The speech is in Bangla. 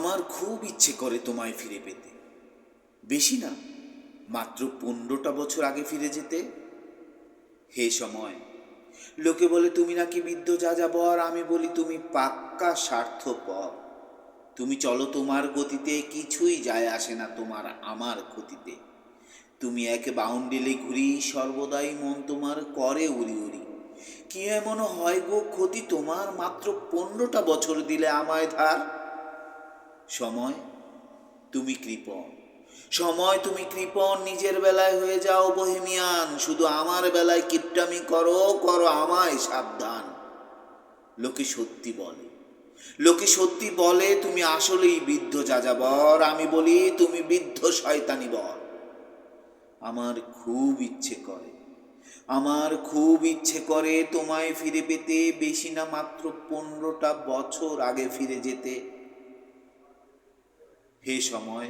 আমার খুব ইচ্ছে করে তোমায় ফিরে পেতে। বেশি না, মাত্র পনেরোটা বছর আগে ফিরে যেতে। হে সময়, লোকে বলে, তুমি নাকি বৃদ্ধ যা যাবর আমি বলি, তুমি পাক্কা স্বার্থ স্বার্থপর। তুমি চলো, তোমার গতিতে কিছুই যায় আসে না তোমার আমার ক্ষতিতে। তুমি এক বাউন্ডেলে ঘুরি সর্বদাই মন তোমার করে উড়ি উড়ি। কি এমন হয় গো, ক্ষতি তোমার মাত্র পনেরোটা বছর দিলে আমায় ধার? সময়, তুমি কৃপণ। সময়, তুমি কৃপণ, নিজের বেলায় হয়ে যাও বহেমিয়ান শুধু আমার বেলায় কিপটামি করো করো আমায় সাবধান। লোকে সত্যি বলে। লোকে সত্যি বলে, তুমি আসলেই বৃদ্ধ যাযাবর। আমি বলি, তুমি বৃদ্ধ শয়তানি বর। আমার খুব ইচ্ছে করে। আমার খুব ইচ্ছে করে তোমায় ফিরে পেতে, বেশি না মাত্র পনেরোটা বছর আগে ফিরে যেতে। হে সময়